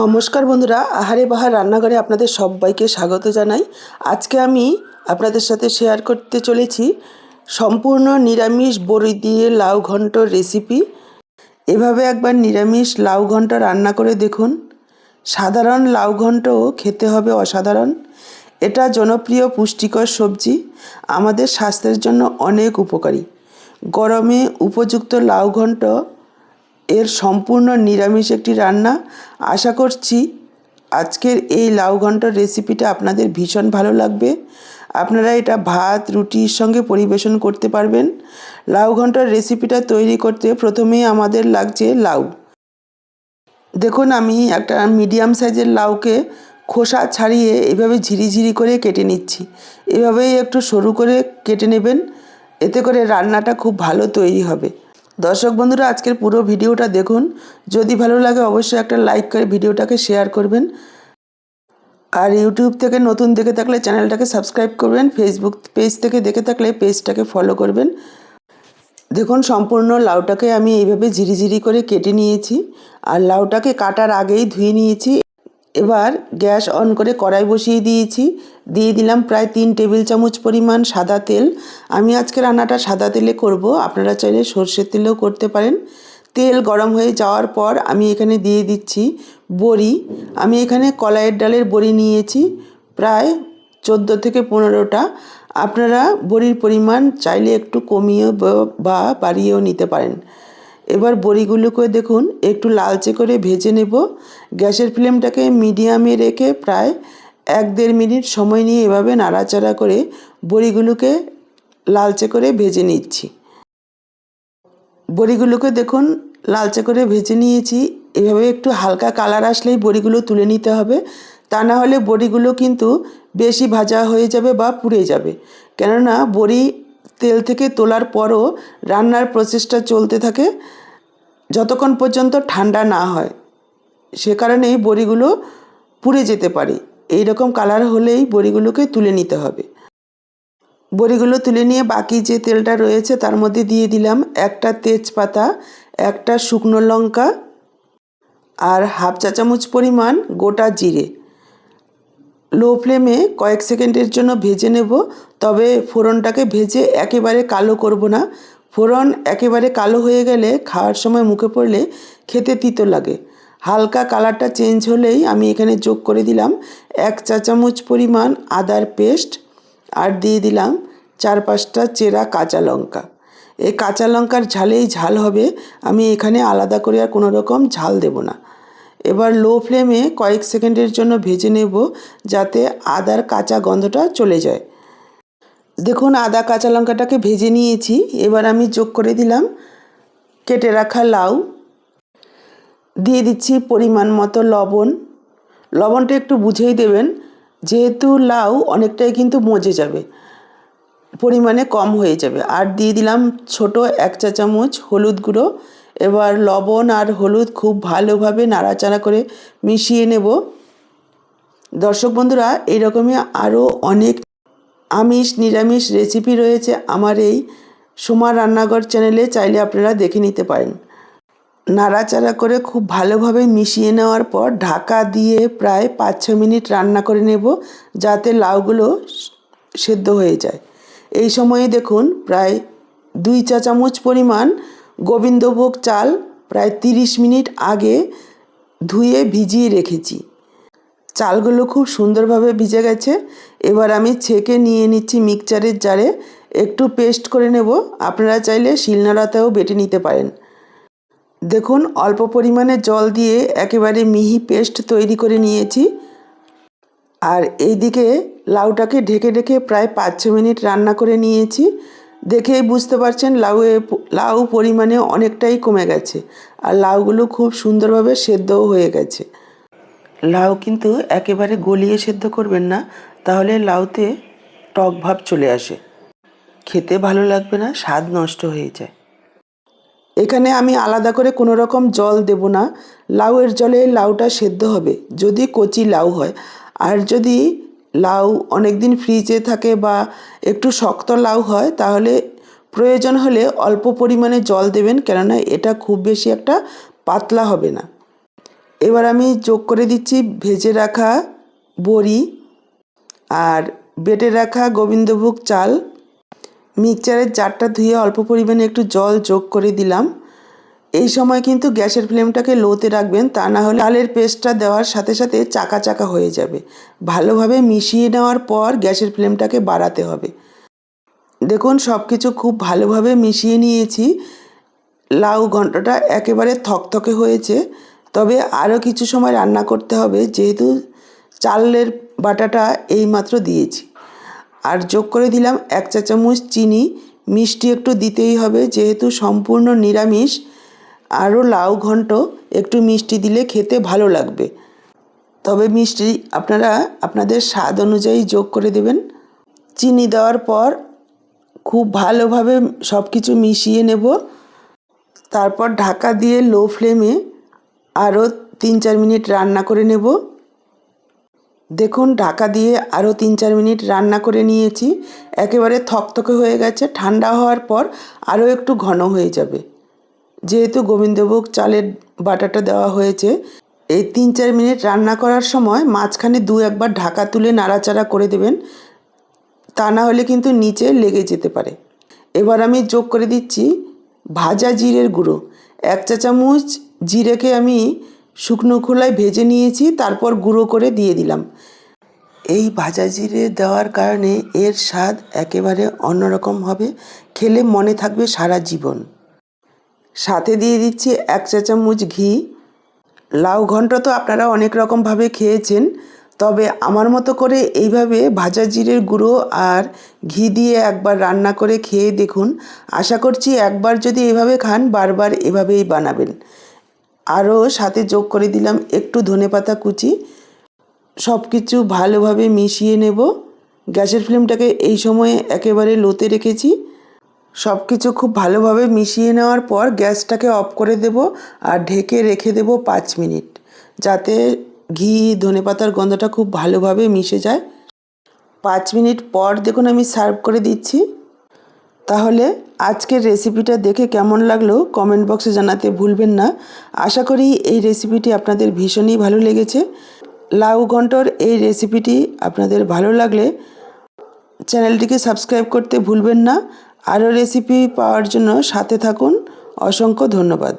নমস্কার বন্ধুরা, আহারে বাহার রান্নাঘরে আপনাদের সবাইকে স্বাগত জানাই। আজকে আমি আপনাদের সাথে শেয়ার করতে চলেছি সম্পূর্ণ নিরামিষ বড়ি দিয়ে লাউ ঘন্টর রেসিপি এভাবে একবার নিরামিষ লাউ ঘন্ট রান্না করে দেখুন। সাধারণ লাউ ঘন্টও খেতে হবে অসাধারণ। এটা জনপ্রিয় পুষ্টিকর সবজি, আমাদের স্বাস্থ্যের জন্য অনেক উপকারী। গরমে উপযুক্ত লাউ ঘন্ট এর সম্পূর্ণ নিরামিষ একটি রান্না। আশা করছি আজকের এই লাউ ঘণ্টার রেসিপিটা আপনাদের ভীষণ ভালো লাগবে। আপনারা এটা ভাত, রুটির সঙ্গে পরিবেশন করতে পারবেন। লাউ ঘণ্টার রেসিপিটা তৈরি করতে প্রথমেই আমাদের লাগছে লাউ। দেখুন, আমি একটা মিডিয়াম সাইজের লাউকে খোসা ছাড়িয়ে এভাবে ঝিরিঝিরি করে কেটে নিচ্ছি। এভাবেই একটু সরু করে কেটে নেবেন। এতে করে রান্নাটা খুব ভালো তৈরি হবে। দর্শক বন্ধুরা, আজকের পুরো ভিডিওটা দেখুন। যদি ভালো লাগে, অবশ্যই একটা লাইক করে ভিডিওটাকে শেয়ার করবেন। আর ইউটিউব থেকে নতুন দেখে থাকলে চ্যানেলটাকে সাবস্ক্রাইব করবেন। ফেসবুক পেজ থেকে দেখে থাকলে পেজটাকে ফলো করবেন। দেখুন, সম্পূর্ণ লাউটাকে আমি এইভাবে ঝিরিঝিরি করে কেটে নিয়েছি। আর লাউটাকে কাটার আগেই ধুয়ে নিয়েছি। এবার গ্যাস অন করে কড়াই বসিয়ে দিয়েছি। দিয়ে দিলাম প্রায় তিন টেবিল চামচ পরিমাণ সাদা তেল। আমি আজকে রান্নাটা সাদা তেলে করব। আপনারা চাইলে সর্ষের তেলেও করতে পারেন। তেল গরম হয়ে যাওয়ার পর আমি এখানে দিয়ে দিচ্ছি বড়ি। আমি এখানে কলাইয়ের ডালের বড়ি নিয়েছি, প্রায় চোদ্দ থেকে পনেরোটা। আপনারা বড়ির পরিমাণ চাইলে একটু কমিয়ে বা বাড়িয়েও নিতে পারেন। এবার বড়িগুলোকে দেখুন, একটু লালচে করে ভেজে নেব। গ্যাসের ফ্লেমটাকে মিডিয়ামে রেখে প্রায় এক দেড় মিনিট সময় নিয়ে এভাবে নাড়াচাড়া করে বড়িগুলোকে লালচে করে ভেজে নিচ্ছি। বড়িগুলোকে দেখুন, লালচে করে ভেজে নিয়েছি। এভাবে একটু হালকা কালার আসলেই বড়িগুলো তুলে নিতে হবে। তা না হলে বড়িগুলো কিন্তু বেশি ভাজা হয়ে যাবে বা পুড়ে যাবে। কেননা বড়ি তেল থেকে তোলার পরও রান্নার প্রচেষ্টা চলতে থাকে, যতক্ষণ পর্যন্ত ঠান্ডা না হয়। সে কারণেই বড়িগুলো পুড়ে যেতে পারে। এই রকম কালার হলেই বড়িগুলোকে তুলে নিতে হবে। বড়িগুলো তুলে নিয়ে বাকি যে তেলটা রয়েছে তার মধ্যে দিয়ে দিলাম একটা তেজপাতা, একটা শুকনো লঙ্কা আর হাফ চা চামচ পরিমাণ গোটা জিরে। লো ফ্লেমে কয়েক সেকেন্ডের জন্য ভেজে নেব। তবে ফোড়নটাকে ভেজে একেবারে কালো করব না। ফোড়ন একেবারে কালো হয়ে গেলে খাওয়ার সময় মুখে পড়লে খেতে তিতো লাগে। হালকা কালারটা চেঞ্জ হলেই আমি এখানে যোগ করে দিলাম এক চা চামচ পরিমাণ আদার পেস্ট আর দিয়ে দিলাম চার পাঁচটা চেরা কাঁচা লঙ্কা। এই কাঁচা লঙ্কার ঝালেই ঝাল হবে। আমি এখানে আলাদা করে আর কোনো রকম ঝাল দেব না। এবার লো ফ্লেমে কয়েক সেকেন্ডের জন্য ভেজে নেব যাতে আদার কাঁচা গন্ধটা চলে যায়। দেখুন, আদা কাঁচা লঙ্কাটাকে ভেজে নিয়েছি। এবার আমি যোগ করে দিলাম কেটে রাখা লাউ। দিয়ে দিচ্ছি পরিমাণ মতো লবণ। লবণটা একটু বুঝেই দেবেন, যেহেতু লাউ অনেকটাই কিন্তু মজে যাবে, পরিমাণে কম হয়ে যাবে। আর দিয়ে দিলাম ছোট এক চা চামচ হলুদ গুঁড়ো। এবার লবণ আর হলুদ খুব ভালোভাবে নাড়াচাড়া করে মিশিয়ে নেব। দর্শক বন্ধুরা এইরকমই আরও অনেক আমিষ, নিরামিষ রেসিপি রয়েছে আমার এই সোমা রান্নাঘর চ্যানেলে, চাইলে আপনারা দেখে নিতে পারেন। নাড়াচাড়া করে খুব ভালোভাবে মিশিয়ে নেওয়ার পর ঢাকা দিয়ে প্রায় পাঁচ ছ মিনিট রান্না করে নেব, যাতে লাউগুলো সেদ্ধ হয়ে যায়। এই সময়ে দেখুন, প্রায় দুই চা চামচ পরিমাণ গোবিন্দভোগ চাল প্রায় তিরিশ মিনিট আগে ধুয়ে ভিজিয়ে রেখেছি। চালগুলো খুব সুন্দরভাবে ভিজে গেছে। এবার আমি ছেঁকে নিয়ে নিচ্ছি মিক্সচারের জারে। একটু পেস্ট করে নেব। আপনারা চাইলে শিলনোড়াতেও বেটে নিতে পারেন। দেখুন, অল্প পরিমাণে জল দিয়ে একেবারে মিহি পেস্ট তৈরি করে নিয়েছি। আর এইদিকে লাউটাকে ঢেকে ঢেকে প্রায় পাঁচ ছ মিনিট রান্না করে নিয়েছি। দেখেই বুঝতে পারছেন লাউ লাউ পরিমাণে অনেকটাই কমে গেছে আর লাউগুলো খুব সুন্দরভাবে সেদ্ধও হয়ে গেছে। লাউ কিন্তু একেবারে গলিয়ে সেদ্ধ করবেন না, তাহলে লাউতে টক ভাব চলে আসে। খেতে ভালো লাগবে না, স্বাদ নষ্ট হয়ে যায়। এখানে আমি আলাদা করে কোনো রকম জল দেব না। লাউয়ের জলে লাউটা সেদ্ধ হবে, যদি কচি লাউ হয়। আর যদি লাউ অনেক দিন ফ্রিজে থাকে বা একটু শক্ত লাউ হয়, তাহলে প্রয়োজন হলে অল্প পরিমাণে জল দেবেন, কেননা এটা খুব বেশি একটা পাতলা হবে না। এবার আমি যোগ করে দিচ্ছি ভেজে রাখা বড়ি আর বেটে রাখা গোবিন্দভোগ চাল। মিক্সচারের চারটা ধুয়ে অল্প পরিমাণে একটু জল যোগ করে দিলাম। এই সময় কিন্তু গ্যাসের ফ্লেমটাকে লোতে রাখবেন, তা না হলে চালের পেস্টটা দেওয়ার সাথে সাথে চাকা চাকা হয়ে যাবে। ভালোভাবে মিশিয়ে নেওয়ার পর গ্যাসের ফ্লেমটাকে বাড়াতে হবে। দেখুন সব কিছু খুব ভালোভাবে মিশিয়ে নিয়েছি। লাউ ঘন্টটা একেবারে থকথকে হয়েছে। তবে আরও কিছু সময় রান্না করতে হবে, যেহেতু চালের বাটাটা এইমাত্র দিয়েছি। আর যোগ করে দিলাম এক চা চামচ চিনি। মিষ্টি একটু দিতেই হবে, যেহেতু সম্পূর্ণ নিরামিষ। আরও লাউ ঘন্ট, একটু মিষ্টি দিলে খেতে ভালো লাগবে। তবে মিষ্টি আপনারা আপনাদের স্বাদ অনুযায়ী যোগ করে দেবেন। চিনি দেওয়ার পর খুব ভালোভাবে সব কিছু মিশিয়ে নেব। তারপর ঢাকা দিয়ে লো ফ্লেমে আরও তিন চার মিনিট রান্না করে নেব। দেখুন, ঢাকা দিয়ে আরও তিন চার মিনিট রান্না করে নিয়েছি। একেবারে থকথকে হয়ে গেছে। ঠান্ডা হওয়ার পর আরও একটু ঘন হয়ে যাবে। যেহেতু গোবিন্দভোগ চালের বাটাটা দেওয়া হয়েছে, এই তিন চার মিনিট রান্না করার সময় মাঝখানে দু একবার ঢাকা তুলে নাড়াচাড়া করে দেবেন, তা না হলে কিন্তু নিচে লেগে যেতে পারে। এবার আমি যোগ করে দিচ্ছি ভাজা জিরের গুঁড়ো। এক চা চামচ জিরেকে আমি শুকনো খোলায় ভেজে নিয়েছি, তারপর গুঁড়ো করে দিয়ে দিলাম। এই ভাজা জিরে দেওয়ার কারণে এর স্বাদ একেবারে অন্যরকম হবে, খেলে মনে থাকবে সারা জীবন। সাথে দিয়ে দিচ্ছি এক চা চামচ ঘি। লাউ ঘন্ট তো আপনারা অনেক রকমভাবে খেয়েছেন, তবে আমার মতো করে এইভাবে ভাজা জিরের গুঁড়ো আর ঘি দিয়ে একবার রান্না করে খেয়ে দেখুন। আশা করছি একবার যদি এভাবে খান, বারবার এভাবেই বানাবেন। আরও সাথে যোগ করে দিলাম একটু ধনেপাতা কুচি। সব কিছু ভালোভাবে মিশিয়ে নেব। গ্যাসের ফ্লেমটাকে এই সময়ে একেবারে লোতে রেখেছি। সব কিছু খুব ভালোভাবে মিশিয়ে নেওয়ার পর গ্যাসটাকে অফ করে দেব আর ঢেকে রেখে দেব পাঁচ মিনিট, যাতে ঘি ধনেপাতার গন্ধটা খুব ভালোভাবে মিশে যায়। পাঁচ মিনিট পর দেখুন আমি সার্ভ করে দিচ্ছি। তাহলে আজকের রেসিপিটা দেখে কেমন লাগল কমেন্ট বক্সে জানাতে ভুলবেন না। আশা করি এই রেসিপিটি আপনাদের ভীষণই ভালো লেগেছে। লাউ ঘন্টর এই রেসিপিটি আপনাদের ভালো লাগলে চ্যানেলটিকে সাবস্ক্রাইব করতে ভুলবেন না। আরও রেসিপি পাওয়ার জন্য সাথে থাকুন। অসংখ্য ধন্যবাদ।